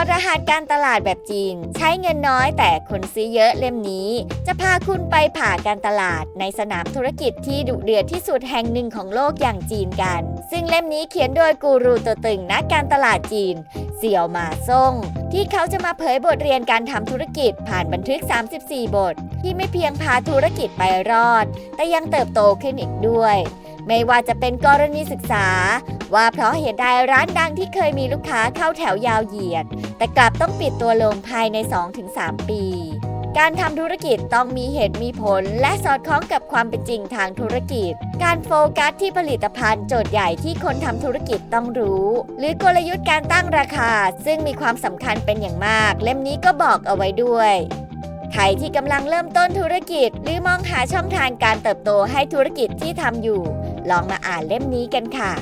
อดรหัสการตลาดแบบจีน ใช้เงินน้อยแต่คนซื้อเยอะเล่มนี้ จะพาคุณไปผ่าการตลาดในสนามธุรกิจที่ดุเดือดที่สุดแห่งหนึ่งของโลกอย่างจีนกัน ซึ่งเล่มนี้เขียนโดยกูรูตัวตึงนักการตลาดจีน เสี่ยวหมาซ่ง ที่เขาจะมาเผยบทเรียนการทำธุรกิจผ่านบันทึก 34 บท ที่ไม่เพียงพาธุรกิจไปรอด แต่ยังเติบโตขึ้นอีกด้วย ไม่ว่าจะเป็นกรณีศึกษา ว่าเพราะเหตุใดร้านดังที่เคยมีลูกค้าเข้าแถวยาวเหยียด แต่กลับต้องปิดตัวลงภายใน 2-3 ปี การทำธุรกิจต้องมีเหตุมีผล และสอดคล้องกับความเป็นจริงทางธุรกิจ การโฟกัสที่ผลิตภัณฑ์โจทย์ใหญ่ที่คนทำธุรกิจต้องรู้ หรือกลยุทธ์การตั้งราคา ซึ่งมีความสำคัญเป็นอย่างมาก เล่มนี้ก็บอกเอาไว้ด้วย ใครที่กำลังเริ่มต้นธุรกิจ หรือมองหาช่องทางการเติบโตให้ธุรกิจที่ทำอยู่ ลองมาอ่านเล่มนี้กันค่ะ